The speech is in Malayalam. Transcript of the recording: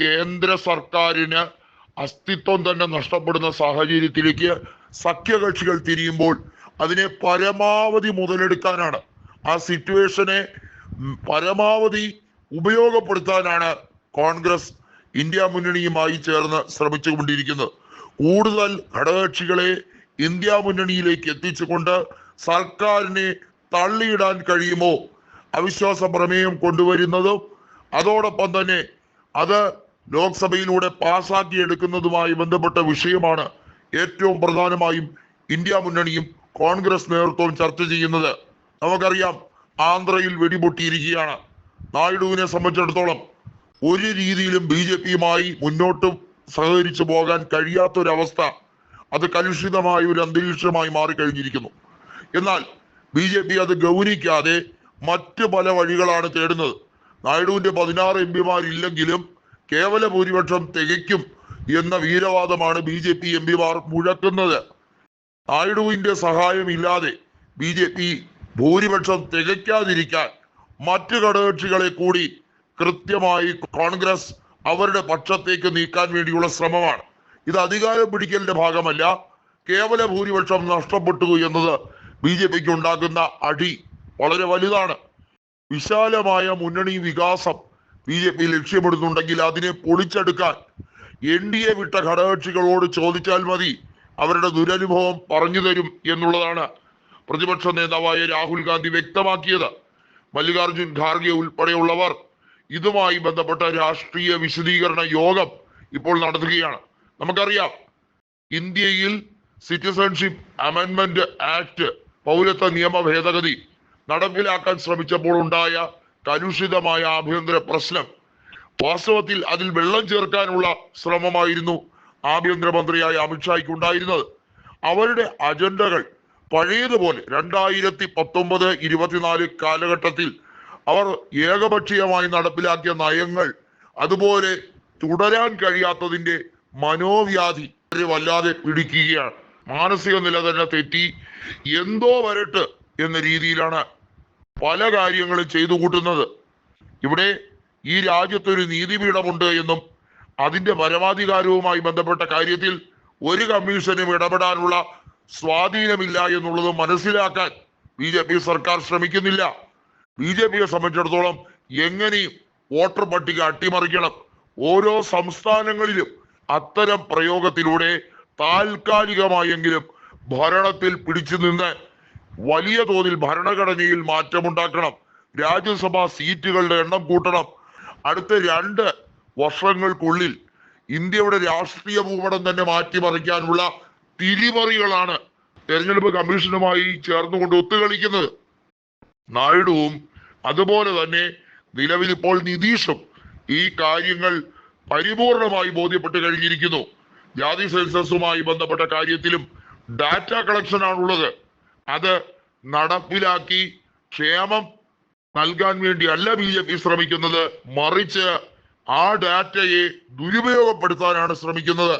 കേന്ദ്ര സർക്കാരിന് അസ്തിത്വം തന്നെ നഷ്ടപ്പെടുന്ന സാഹചര്യത്തിലേക്ക് സഖ്യകക്ഷികൾ തിരിയുമ്പോൾ അതിനെ പരമാവധി മുതലെടുക്കാനാണ്. ആ സിറ്റുവേഷനെ പരമാവധി ഉപയോഗപ്പെടുത്താനാണ് കോൺഗ്രസ് ഇന്ത്യ മുന്നണിയുമായി ചേർന്ന് ശ്രമിച്ചുകൊണ്ടിരിക്കുന്നത്. കൂടുതൽ ഘടകകക്ഷികളെ ഇന്ത്യ മുന്നണിയിലേക്ക് എത്തിച്ചുകൊണ്ട് സർക്കാരിനെ തള്ളിയിടാൻ കഴിയുമോ? അവിശ്വാസ പ്രമേയം കൊണ്ടുവരുന്നതും അതോടൊപ്പം തന്നെ അത് ലോക്സഭയിലൂടെ പാസാക്കി എടുക്കുന്നതുമായി ബന്ധപ്പെട്ട വിഷയമാണ് ഏറ്റവും പ്രധാനമായും ഇന്ത്യ മുന്നണിയും കോൺഗ്രസ് നേതൃത്വവും ചർച്ച ചെയ്യുന്നത്. നമുക്കറിയാം ആന്ധ്രയിൽ വെടിപൊട്ടിയിരിക്കുകയാണ്. നായിഡുവിനെ സംബന്ധിച്ചിടത്തോളം ഒരു രീതിയിലും ബി ജെ പിയുമായി മുന്നോട്ട് സഹകരിച്ചു പോകാൻ കഴിയാത്തൊരവസ്ഥ അത് കലുഷിതമായ ഒരു അന്തരീക്ഷമായി മാറിക്കഴിഞ്ഞിരിക്കുന്നു. എന്നാൽ ബി ജെ പി അത് ഗൗനിക്കാതെ മറ്റ് പല വഴികളാണ് തേടുന്നത്. നായിഡുവിന്റെ പതിനാറ് എം പിമാരില്ലെങ്കിലും കേവല ഭൂരിപക്ഷം തികയ്ക്കും എന്ന വീരവാദമാണ് ബി ജെ പി എം പിമാർ മുഴക്കുന്നത്. നായിഡുവിന്റെ സഹായമില്ലാതെ ബി ജെ പി ഭൂരിപക്ഷം തികയ്ക്കാതിരിക്കാൻ മറ്റു ഘടകകക്ഷികളെ കൂടി കൃത്യമായി കോൺഗ്രസ് അവരുടെ പക്ഷത്തേക്ക് നീക്കാൻ വേണ്ടിയുള്ള ശ്രമമാണ്. ഇത് അധികാരം പിടിക്കലിന്റെ ഭാഗമല്ല. കേവല ഭൂരിപക്ഷം നഷ്ടപ്പെട്ടു എന്നത് ബി ജെ പിക്ക് ഉണ്ടാക്കുന്ന അടി വളരെ വലുതാണ്. വിശാലമായ മുന്നണി വികാസം ബി ജെ പി ലക്ഷ്യപ്പെടുന്നുണ്ടെങ്കിൽ അതിനെ പൊളിച്ചെടുക്കാൻ എൻ ഡി എ വിട്ട ഘടകകക്ഷികളോട് ചോദിച്ചാൽ മതി. അവരുടെ ദുരനുഭവം പറഞ്ഞു തരും എന്നുള്ളതാണ് പ്രതിപക്ഷ നേതാവായ രാഹുൽ ഗാന്ധി വ്യക്തമാക്കിയത്. മല്ലികാർജുൻ ഖാർഗെ ഉൾപ്പെടെയുള്ളവർ ഇതുമായി ബന്ധപ്പെട്ട രാഷ്ട്രീയ വിശദീകരണ യോഗം ഇപ്പോൾ നടത്തുകയാണ്. നമുക്കറിയാം ഇന്ത്യയിൽ സിറ്റിസൺഷിപ്പ് അമെൻമെന്റ് ആക്ട് പൗരത്വ നിയമ ഭേദഗതി നടപ്പിലാക്കാൻ ശ്രമിച്ചപ്പോൾ ഉണ്ടായ കലുഷിതമായ ആഭ്യന്തര പ്രശ്നം. വാസ്തവത്തിൽ അതിൽ വെള്ളം ചേർക്കാനുള്ള ശ്രമമായിരുന്നു ആഭ്യന്തരമന്ത്രിയായ അമിത്ഷായ്ക്ക് ഉണ്ടായിരുന്നത്. അവരുടെ അജണ്ടകൾ പഴയതുപോലെ രണ്ടായിരത്തി പത്തൊമ്പത് ഇരുപത്തിനാല് കാലഘട്ടത്തിൽ അവർ ഏകപക്ഷീയമായി നടപ്പിലാക്കിയ നയങ്ങൾ അതുപോലെ തുടരാൻ കഴിയാത്തതിന്റെ മനോവ്യാധി വല്ലാതെ പിടിക്കുകയാണ്. മാനസിക നില തന്നെ തെറ്റി എന്തോ വരട്ട് എന്ന രീതിയിലാണ് പല കാര്യങ്ങളും ചെയ്തു കൂട്ടുന്നത്. ഇവിടെ ഈ രാജ്യത്തൊരു നീതിപീഠമുണ്ട് എന്നും അതിന്റെ പരമാധികാരവുമായി ബന്ധപ്പെട്ട കാര്യത്തിൽ ഒരു കമ്മീഷനും ഇടപെടാനുള്ള സ്വാധീനമില്ല എന്നുള്ളത് മനസ്സിലാക്കാൻ ബി ജെ പി സർക്കാർ ശ്രമിക്കുന്നില്ല. ബി ജെ പിയെ സംബന്ധിച്ചിടത്തോളം എങ്ങനെയും വോട്ടർ പട്ടിക അട്ടിമറിക്കണം. ഓരോ സംസ്ഥാനങ്ങളിലും അത്തരം പ്രയോഗത്തിലൂടെ താൽക്കാലികമായെങ്കിലും ഭരണത്തിൽ പിടിച്ചു നിന്ന് വലിയ തോതിൽ ഭരണഘടനയിൽ മാറ്റമുണ്ടാക്കണം. രാജ്യസഭാ സീറ്റുകളുടെ എണ്ണം കൂട്ടണം. അടുത്ത രണ്ട് വർഷങ്ങൾക്കുള്ളിൽ ഇന്ത്യയുടെ രാഷ്ട്രീയ ഭൂപടം തന്നെ മാറ്റിമറിക്കാനുള്ള തിരിമറികളാണ് തെരഞ്ഞെടുപ്പ് കമ്മീഷനുമായി ചേർന്നുകൊണ്ട് ഒത്തുകളിക്കുന്നത്. നായിഡുവും അതുപോലെ തന്നെ നിലവിൽ ഇപ്പോൾ നിതീഷും ഈ കാര്യങ്ങൾ പരിപൂർണമായി ബോധ്യപ്പെട്ട് കഴിഞ്ഞിരിക്കുന്നു. ജാതി സെൻസസുമായി ബന്ധപ്പെട്ട കാര്യത്തിലും ഡാറ്റ കളക്ഷൻ ആണുള്ളത്. അത് നടപ്പിലാക്കി ക്ഷേമം നൽകാൻ വേണ്ടിയല്ല ബി ജെ പി ശ്രമിക്കുന്നത്. മറിച്ച് ആ ഡാറ്റയെ ദുരുപയോഗപ്പെടുത്താനാണ് ശ്രമിക്കുന്നത്.